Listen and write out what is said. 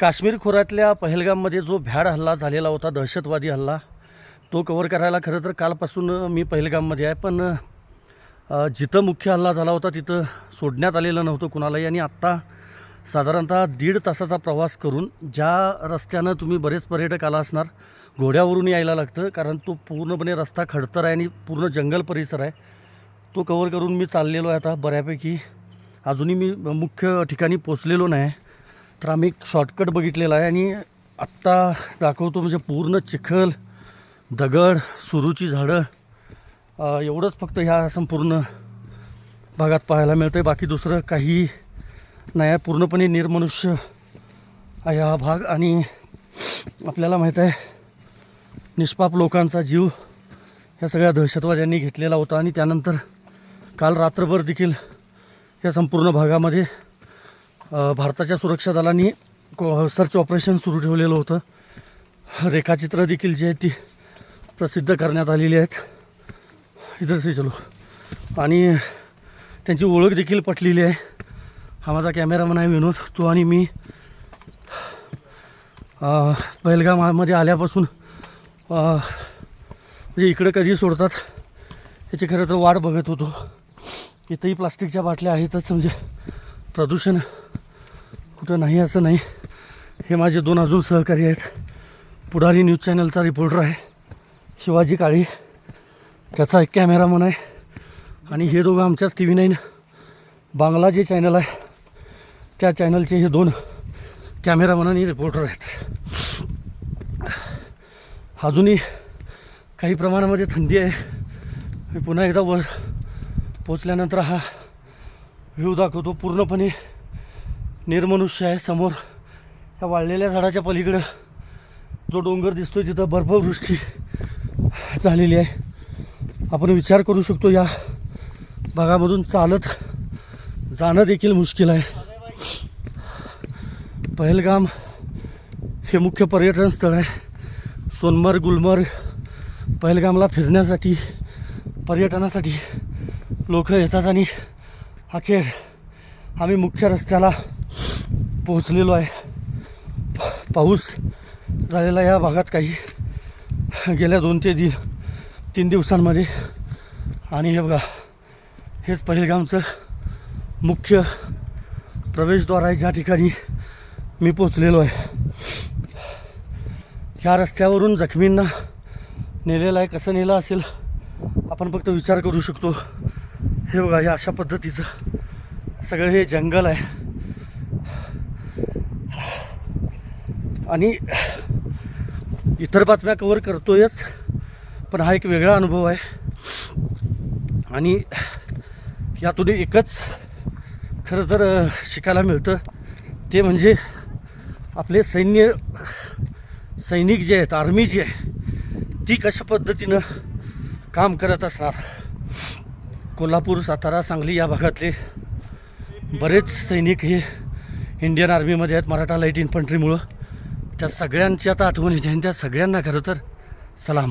काश्मीर खोऱ्यातल्या पहलगाममध्ये जो भ्याड हल्ला झालेला होता दहशतवादी हल्ला तो कवर करायला खरं तर कालपासून मी पहलगाममध्ये आहे. पण जिथं मुख्य हल्ला झाला होता तिथं सोडण्यात आलेलं नव्हतं कुणालाही. आणि आत्ता साधारणतः दीड तासाचा प्रवास करून ज्या रस्त्यानं तुम्ही बरेच पर्यटक आला असणार घोड्यावरून यायला लागतं. कारण तो पूर्णपणे रस्ता खडतर आहे आणि पूर्ण जंगल परिसर आहे. तो कवर करून मी चाललेलो आहे आता बऱ्यापैकी. अजूनही मी मुख्य ठिकाणी पोचलेलो नाही. तर आम्ही एक शॉर्टकट बघितलेला आहे आणि आत्ता दाखवतो म्हणजे पूर्ण चिखल दगड सुरूची झाडं एवढंच फक्त ह्या संपूर्ण भागात पाहायला मिळतं आहे बाकी दुसरं काही नाही आहे. पूर्णपणे निर्मनुष्य आहे हा भाग आणि आपल्याला माहीत आहे निष्पाप लोकांचा जीव ह्या सगळ्या दहशतवाद्यांनी घेतलेला होता आणि त्यानंतर काल रात्रभर देखील या संपूर्ण भागामध्ये भारताच्या सुरक्षा दलांनी को सर्च ऑपरेशन सुरू ठेवलेलं होतं. रेखाचित्र देखील जी आहेत ती प्रसिद्ध करण्यात आलेली आहेत. इधर से चलो. आणि त्यांची ओळख देखील पटलेली आहे. हा माझा कॅमेरामन आहे विनोद. तो आणि मी बैलगामामध्ये आल्यापासून म्हणजे इकडं कधी सोडतात याची खरं तर वाट बघत होतो. इथंही प्लास्टिकच्या बाटल्या आहेतच म्हणजे प्रदूषण कुठं नाही असं नाही. हे माझे दोन अजून सहकारी आहेत. पुढारी न्यूज चॅनलचा रिपोर्टर आहे. शिवाजी काळी. त्याचा एक कॅमेरामन आहे. आणि हे दोघं आमच्याच टी व्ही नाईन बांगला जे चॅनल आहे त्या चॅनलचे हे दोन कॅमेरामन आणि रिपोर्टर आहेत. अजूनही काही प्रमाणामध्ये थंडी आहे. मी पुन्हा एकदा वर पोचल्यानंतर हा व्ह्यू दाखवतो. पूर्णपणे निर्मनुष्य आहे समोर. या वाळलेल्या झाडाच्या पलीकडं जो डोंगर दिसतोय तिथं बर्फवृष्टी झालेली आहे. आपण विचार करू शकतो या भागामधून चालत जाणं देखील मुश्किल आहे. पहलगाम हे मुख्य पर्यटन स्थळ आहे. सोनमर्ग गुलमर्ग पहलगामला फिरण्यासाठी पर्यटनासाठी लोक येतात आणि अखेर आम्ही मुख्य रस्त्याला पोहोचलेलो आहे. पाऊस झालेला या भागात काही गेल्या दोन ते दिन तीन दिवसांमध्ये. आणि हे बघा हेच पहिलगामचं मुख्य प्रवेशद्वार आहे. ज्या ठिकाणी मी पोचलेलो आहे. ह्या रस्त्यावरून जखमींना नेलेलं आहे. कसं नेलं असेल आपण फक्त विचार करू शकतो. हे बघा हे अशा पद्धतीचं सगळं हे जंगल आहे. आणि इतर बातम्या कवर करतोयच पण हा एक वेगळा अनुभव आहे. आणि यातून एकच खरं तर शिकायला मिळतं. ते म्हणजे आपले सैन्य सैनिक जे आहेत आर्मी जी आहे ती कशा पद्धतीनं काम करत असणार? कोल्हापूर सातारा सांगली या भागातले बरेच सैनिक हे इंडियन आर्मीमध्ये आहेत मराठा लाइट इन्फंट्रीमुळं त्या सगळ्यांची आता आठवण येते आणि त्या सगळ्यांना खरं तर सलाम.